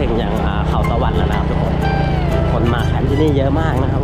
ถึงอย่างอ่าเขาสวรรค์แล้วนะครับทุกคน คนมาแข่งที่นี่เยอะมากนะครับ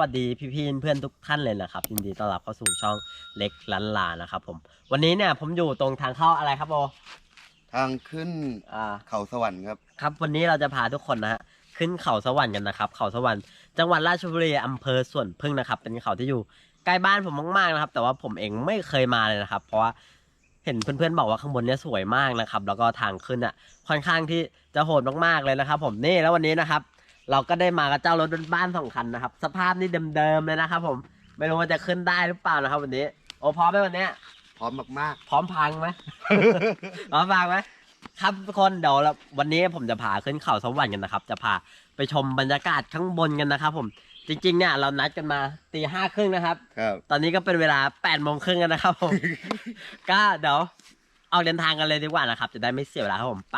วัสดีครับสวัสดีพี่ๆเพื่อนทุกท่านเลยนะครับยินดีต้อนรับเข้าสู่ช่องเล็กลันลานะครับผมวันนี้เนี่ยผมอยู่ตรงทางเข้าอะไรครับโบทางขึ้นอ่าเขาสวรรค์ครับครับวันนี้เราจะพาทุกคนนะฮะขึ้นเขาสวรรค์กันนะครับ เขาสวรรค์จังหวัดราชบุรีอำเภอสวนพึ่งนะครับ เป็นเขาที่อยู่ใกล้บ้านผมมากๆนะครับ แต่ว่าผมเองไม่เคยมาเลยนะครับ เพราะว่าเห็นเพื่อนๆบอกว่าข้างบนเนี้ยสวยมากนะครับ แล้วก็ทางขึ้นอะค่อนข้างที่จะโหดมากๆเลยนะครับ ผมนี่แล้ววันนี้นะครับ เราก็ได้มากับเจ้ารถบ้านสองคันนะครับ สภาพนี่เดิมๆเลยนะครับ ผมไม่รู้ว่าจะขึ้นได้หรือเปล่านะครับ วันนี้ โอ้พร้อมไหมวันเนี้ยพร้อมมากพร้อมพังไหม พร้อมพังไหมครับทุกคนเดี๋ยวเราวันนี้ผมจะพาขึ้นเขาสวรรค์กันนะครับ จะพาไปชมบรรยากาศข้างบนกันนะครับ ผม จริงๆเนี่ยเรานัดกันมาตีห้าครึ่งนะครับ ๆ ครับ ตอนนี้ก็เป็นเวลา8ปดโมงครึ่งแล้วนะครับผม ก็เดี๋ยวเอาเดินทางกันเลยดีกว่านะครับ จะได้ไม่เสียเวลาครับผมไป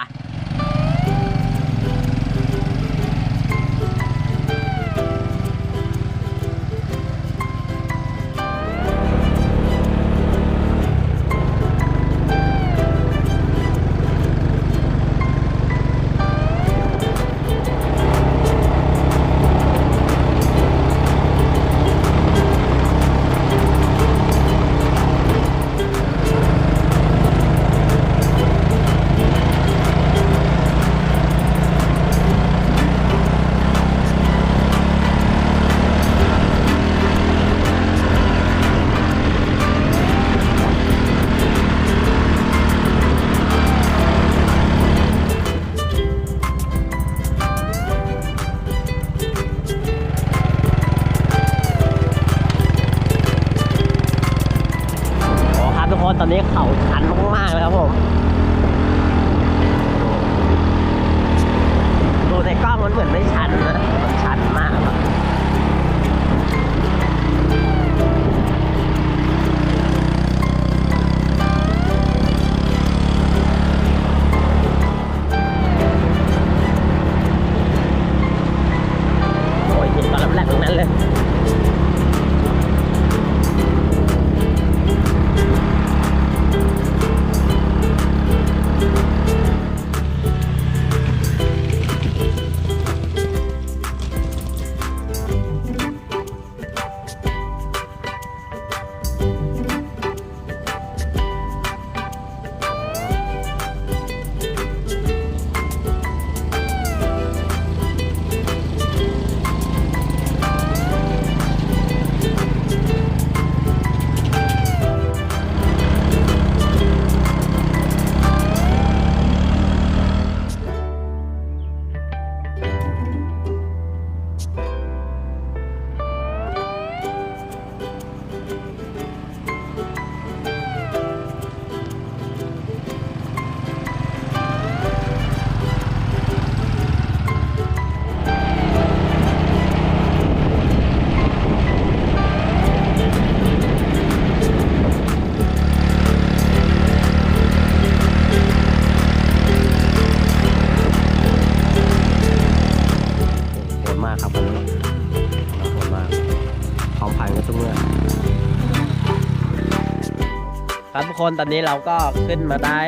คนตอนนี้เราก็ขึ้นมาได้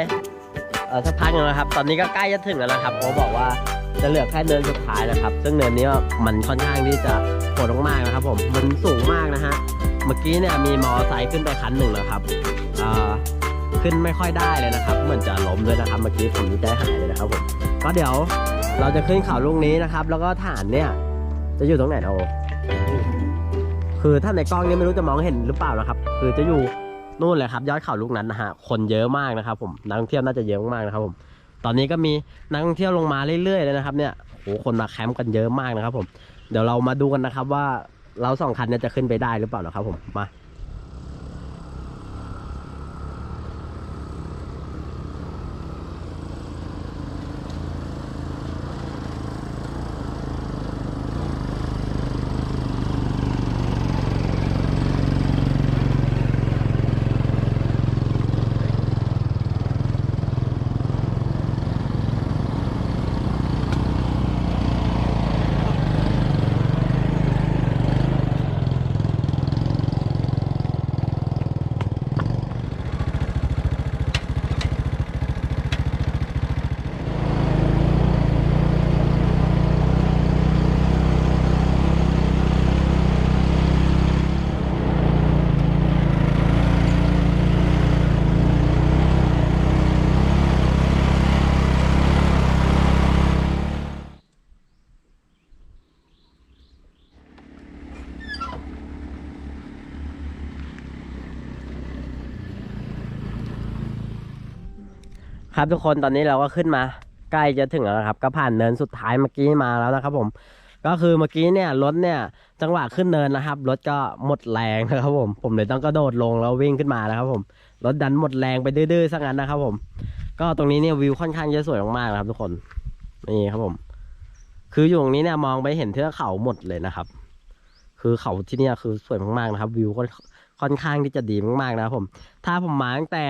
สักพักนึงแล้วครับ ตอนนี้ก็ใกล้จะถึงแล้วนะครับเขาบอกว่าจะเหลือแค่เนินสุดท้ายนะครับ ซึ่งเนินนี้มันค่อนข้างที่จะโหดมากๆนะครับผม มันสูงมากนะฮะ เมื่อกี้เนี่ยมีมอไซค์ขึ้นไปคันหนึ่งแล้วครับขึ้นไม่ค่อยได้เลยนะครับ เหมือนจะล้มด้วยนะครับ เมื่อกี้ผมใจหายเลยนะครับผม ก็เดี๋ยวเราจะขึ้นเขาลูกนี้นะครับ แล้วก็ฐานเนี่ยจะอยู่ตรงไหนโอคือถ้าในกล้องนี่ไม่รู้จะมองเห็นหรือเปล่านะครับ คือจะอยู่ นู่นเลยครับยอดเขาลูกนั้นนะฮะคนเยอะมากนะครับ ผมนักท่องเที่ยวน่าจะเยอะมากนะครับผม ตอนนี้ก็มีนักท่องเที่ยวลงมาเรื่อยๆเลยนะครับเนี่ยโหคนมาแคมป์กันเยอะมากนะครับ ผม เดี๋ยวเรามาดูกันนะครับว่าเราสองคันเนี่ยจะขึ้นไปได้หรือเปล่านะครับผมมา ครับทุกคนตอนนี้เราก็ขึ้นมาใกล้จะถึงแล้วครับ ก็ผ่านเนินสุดท้ายเมื่อกี้มาแล้วนะครับ ผม ก็คือเมื่อกี้เนี่ยรถเนี่ย จังหวะขึ้นเนินนะครับรถก็หมดแรงนะครับผม ผมเลยต้องกระโดดลงแล้ววิ่งขึ้นมานะครับ ผมรถดันหมดแรงไปดื้อๆซะงั้นนะครับ ผม ก็ตรงนี้เนี่ยวิวค่อนข้างจะสวยมากๆนะครับ ทุกคนนี่ครับผม คืออยู่ตรงนี้เนี่ยมองไปเห็นเทือกเขาหมดเลยนะครับ คือเขาที่เนี่ยคือสวยมากๆนะครับ วิวค่อนค่อนข้างที่จะดีมากๆนะครับผม ถ้าผมมาตั้งแต่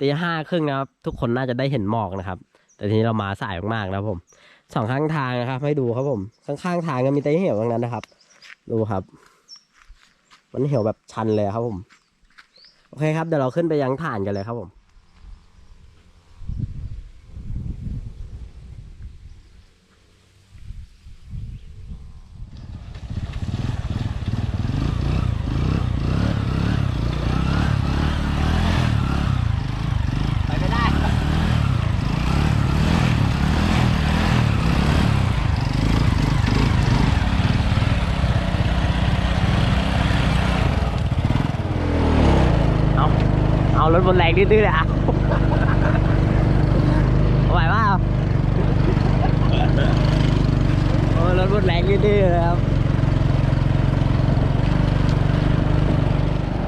ตีห้าครึ่งนะครับ ทุกคนน่าจะได้เห็นหมอกนะครับ แต่ทีนี้เรามาสายมากๆนะครับผมสองข้างทางนะครับ ให้ดูครับผม ข้างๆทางก็มีไต่เหวทั้งนั้นนะครับ ดูครับ มันเหวแบบชันเลยครับผม โอเคครับเดี๋ยวเราขึ้นไปยังฐานกันเลยครับผม ไปไม่ได้ เอา เอารถบนแรงดื้อๆเลยอะไหวเปล่าโอ้รถบนแรงดื้อๆเลยครับ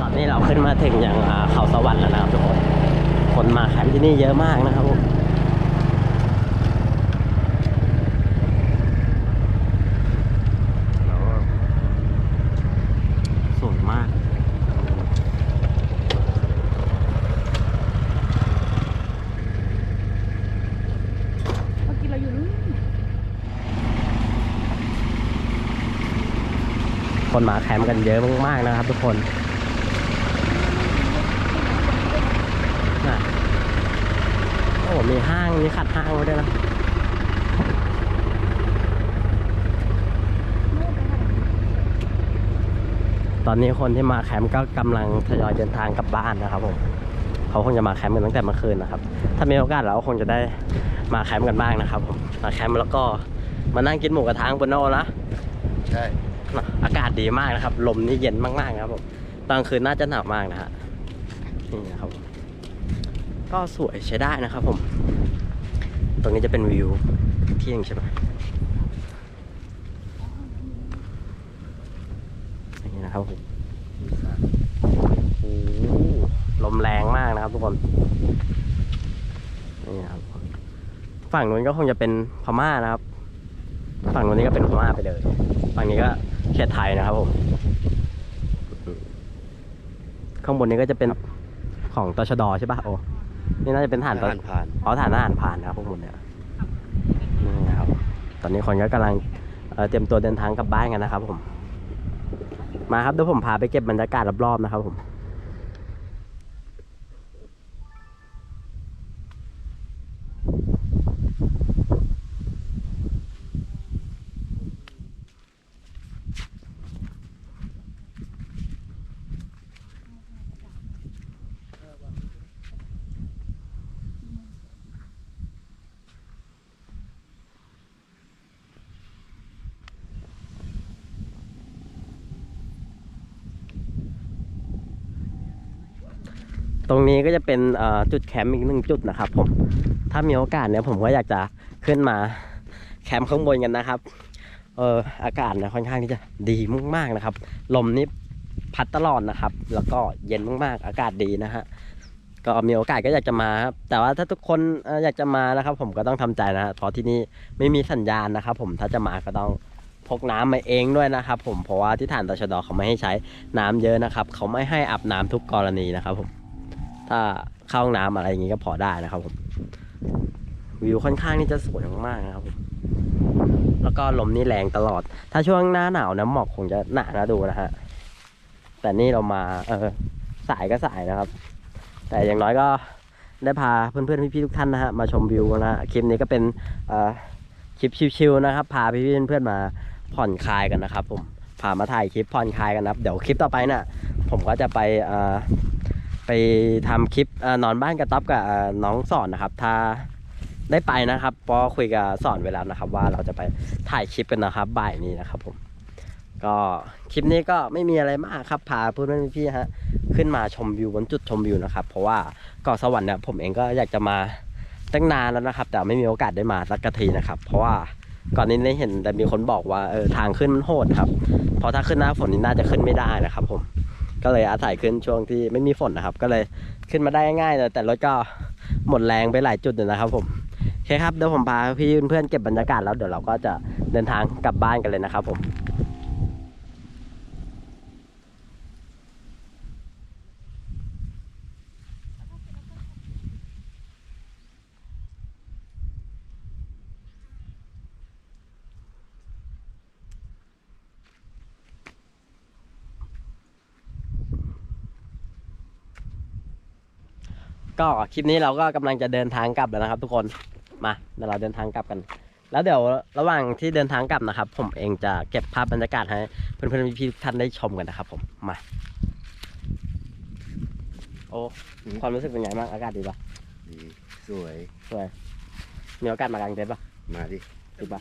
ตอนนี้เราขึ้นมาถึงอย่างเขาสวรรค์แล้วนะครับทุกคน คนมาแคมป์ที่นี่เยอะมากนะครับผมแล้วก็สวยมาก เมื่อกี้เราอยู่นู่น คนมาแคมป์กันเยอะมากๆนะครับ ทุกคนโอ้มีห้างมีขัดห้างไว้ด้วยนะตอนนี้คนที่มาแคมป์ก็กำลังทยอยเดินทางกลับบ้านนะครับผมเขาคงจะมาแคมป์กันตั้งแต่เมื่อคืนนะครับ ถ้ามีโอกาสเราก็คงจะได้มาแคมป์กันบ้างนะครับผมมาแคมป์แล้วก็มานั่งกินหมูกระทะบนโนนะใช่ อากาศดีมากนะครับ ลมนี่เย็นมากๆนะครับผมตอนคืนน่าจะหนาวมากนะฮะนี่นะครับ ก็สวยใช้ได้นะครับผม ตรงนี้จะเป็นวิวเที่หนึงใช่ไหมนี่นะครับผมโอ้ลมแรงมากนะครับทุกคนนี่นะครับฝั่งนู้นก็คงจะเป็นพม่านะครับ ฝั่งนู้นนี่ก็เป็นพม่าไปเลย ฝั่งนี้ก็ เขตไทยนะครับผมข้างบนนี้ก็จะเป็นของตชดใช่ปะโอ้นี่น่าจะเป็นฐานตผ่านผ่านอ๋อฐานทหารผ่านนะครับพวกมันเนี่ยนี่นะครับ ตอนนี้คนก็กำลังเอ่อเตรียมตัวเดินทางกลับบ้านกันนะครับผม มาครับเดี๋ยวผมพาไปเก็บบรรยากาศรอบๆนะครับผม ตรงนี้ก็จะเป็นจุดแคมป์อีกหนึ่งจุดนะครับผม ถ้ามีโอกาสเนี่ยผมก็อยากจะขึ้นมาแคมป์ข้างบนกันนะครับ เอออากาศเนี่ยค่อนข้างที่จะดีมากๆนะครับ ลมนี่พัดตลอดนะครับ แล้วก็เย็นมากๆ อากาศดีนะฮะ ก็มีโอกาสก็อยากจะมาครับ แต่ว่าถ้าทุกคนอยากจะมานะครับ ผมก็ต้องทำใจนะเพราะที่นี่ไม่มีสัญญาณนะครับ ผม ถ้าจะมาก็ต้องพกน้ำมาเองด้วยนะครับ ผม เพราะว่าที่ฐานตชดเขาไม่ให้ใช้น้ำเยอะนะครับ เขาไม่ให้อาบน้ำทุกกรณีนะครับผม ถ้าเข้าห้องน้ำอะไรอย่างงี้ก็พอได้นะครับผมวิวค่อนข้างที่จะสวยมากๆนะครับผมแล้วก็ลมนี่แรงตลอด ถ้าช่วงหน้าหนาวนะหมอกคงจะหนานะดูนะฮะแต่นี่เรามาเออสายก็สายนะครับ แต่อย่างน้อยก็ได้พาเพื่อนๆพี่ๆทุกท่านนะฮะมาชมวิวนะฮะคลิปนี้ก็เป็นคลิปชิวๆนะครับ พาพี่ๆเพื่อนๆมาผ่อนคลายกันนะครับ ผมพามาถ่ายคลิปผ่อนคลายกันนะครับ เดี๋ยวคลิปต่อไปน่ะผมก็จะไปอ่อ ไปทำคลิปอนอนบ้านกับต๊อบกับน้องสอนนะครับ ถ้าได้ไปนะครับพอคุยกับสอนเวแลานะครับ ว่าเราจะไปถ่ายคลิปกันนะครับบ่ายนี้นะครับผม ก็คลิปนี้ก็ไม่มีอะไรมากครับพาเพื่อนพี่ฮะขึ้นมาชมวิวบนจุดชมวิวนะครับ เพราะว่าเกาะสวรรค์เนี่ยผมเองก็อยากจะมาตั้งนานแล้วนะครับ แต่ไม่มีโอกาสได้มาสักกะทีนะครับ เพราะว่าก่อนนี้ได้เห็นแต่มีคนบอกว่าเออทางขึ้นมันโหดครับเพราะถ้าขึ้นหน้าฝนนี่น่าจะขึ้นไม่ได้นะครับ ผม ก็เลยอาศัยขึ้นช่วงที่ไม่มีฝนนะครับ ก็เลยขึ้นมาได้ง่ายๆเลยแต่รถก็หมดแรงไปหลายจุดเลยนะครับ ผมโอเคครับเดี๋ยวผมพาพี่เพื่อนๆเก็บบรรยากาศแล้วเดี๋ยวเราก็จะเดินทางกลับบ้านกันเลยนะครับผม ก็คลิปนี้เราก็กำลังจะเดินทางกลับแล้วนะครับ ทุกคนมาเดี๋ยวเราเดินทางกลับกัน แล้วเดี๋ยวระหว่างที่เดินทางกลับนะครับ ผมเองจะเก็บภาพบรรยากาศให้เพื่อนๆพี่ๆทุกท่านได้ชมกันนะครับผมมาโอ้ความรู้สึกเป็นไงบ้างอากาศดีปะดีสวยสวยมีโอกาสมากางเต็นท์ปะมาดิดีปะ